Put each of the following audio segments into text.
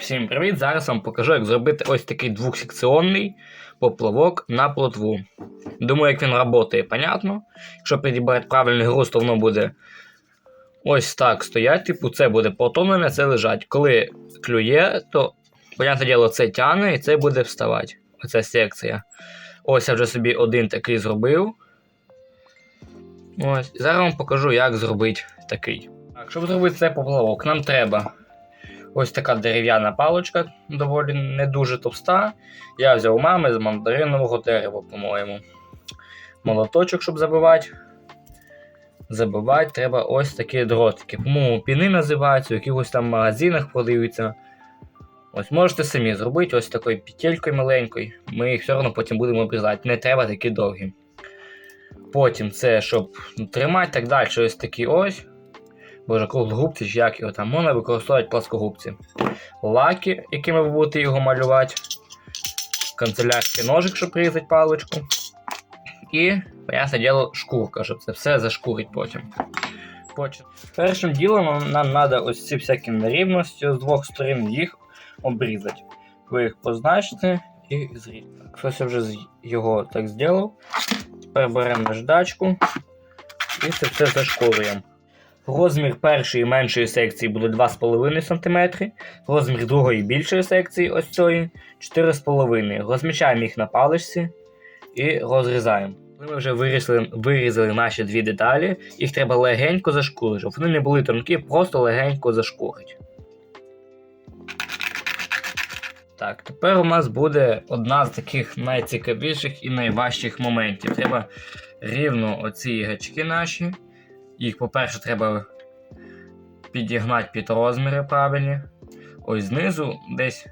Всім привіт! Зараз вам покажу, як зробити ось такий двохсекціонний поплавок на плотву. Думаю, як він працює, понятно. Якщо підібрати правильний груз, то воно буде ось так стоять. Типу, це буде потонене, це лежать. Коли клює, то, понятне діло, це тягне і це буде вставати. Оця секція. Ось я вже собі один такий зробив. Ось. Зараз вам покажу, як зробити такий. Так, щоб зробити цей поплавок, нам треба ось така дерев'яна паличка, доволі не дуже товста. Я взяв мами з мандаринового дерева, по-моєму. Молоточок, щоб забивати. Забивати треба ось такі дротики. По-моєму, піни називаються, в якихось там магазинах продаються. Ось можете самі зробити ось такою петелькою маленькою. Ми їх все одно потім будемо обрізати. Не треба такі довгі. Потім це, щоб тримати так далі, ось такі ось. Боже, круглогубці ж як його там можна використовувати плоскогубці. Лаки, якими ви будете його малювати. Канцелярський ножик, щоб різати паличку. І, ясне діло, шкурка, щоб це все зашкурить потім. потім. Першим ділом нам треба ось ці всякі нерівності з двох сторін їх обрізати. Ви їх позначите і зрізати. Я вже його так зробив. Тепер беремо наждачку і це все зашкурюємо. Розмір першої меншої секції буде 2,5 см, розмір другої більшої секції ось цієї 4,5 Розміщаємо їх на паличці і розрізаємо. Коли ми вже вирізали, вирізали наші дві деталі, їх треба легенько зашкурити, щоб вони не були тонкі, просто легенько зашкурити. Так, тепер у нас буде одна з таких найцікавіших і найважчих моментів. Треба рівно оці гачки наші. Їх, по-перше, треба підігнати під розміри правильні. Ось знизу десь.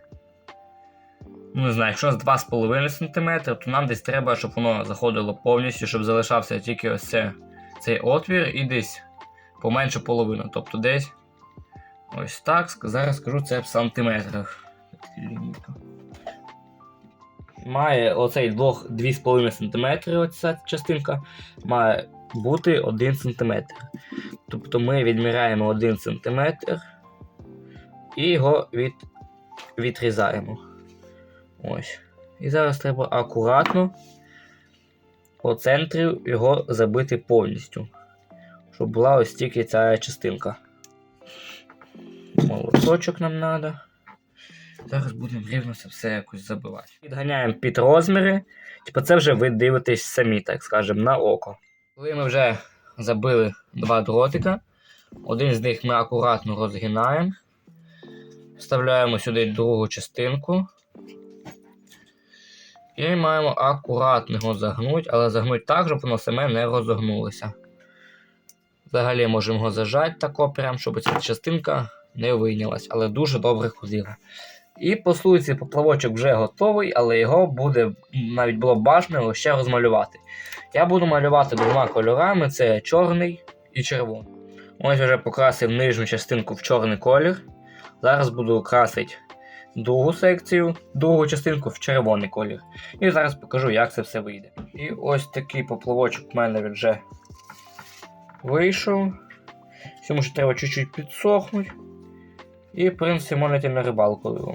Ну, не знаю, якщо з 2,5 см, то нам десь треба, щоб воно заходило повністю, щоб залишався тільки ось це, цей отвір і десь поменше половину. Тобто десь ось так. Зараз скажу це в сантиметрах. Лінійка. Має оцей 2,5 см, оця частинка, має бути 1 см. Тобто ми відміряємо 1 см і його від, відрізаємо. Ось. І зараз треба акуратно по центрі його забити повністю. Щоб була ось тільки ця частинка. Молоточок нам треба. Зараз будемо рівно це все якось забивати. Підганяємо під розміри. Типу це вже ви дивитесь самі, так скажемо, на око. Коли ми вже забили два дротика, один з них ми акуратно розгинаємо, вставляємо сюди другу частинку. І маємо акуратно його загнути, але загнути так, щоб воно саме не розогнулося. Взагалі можемо його зажати тако, прям, щоб ця частинка не вийнялась, але дуже добре ходила. І по суті, поплавочок вже готовий, але його буде навіть було бажано ще розмалювати. Я буду малювати двома кольорами: це чорний і червоний. Ось вже покрасив нижню частинку в чорний колір. Зараз буду красити другу секцію, другу частинку в червоний колір. І зараз покажу, як це все вийде. І ось такий поплавочок в мене вже вийшов. Цьому ще треба чуть-чуть підсохнути. І, в принципі, можете на рибалку.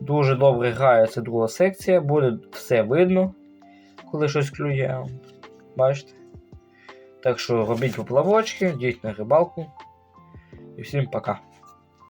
Дуже добре грає ця друга секція, буде все видно, коли щось клює. Бачите? Так що робіть поплавочки, йдіть на рибалку. І всім пока.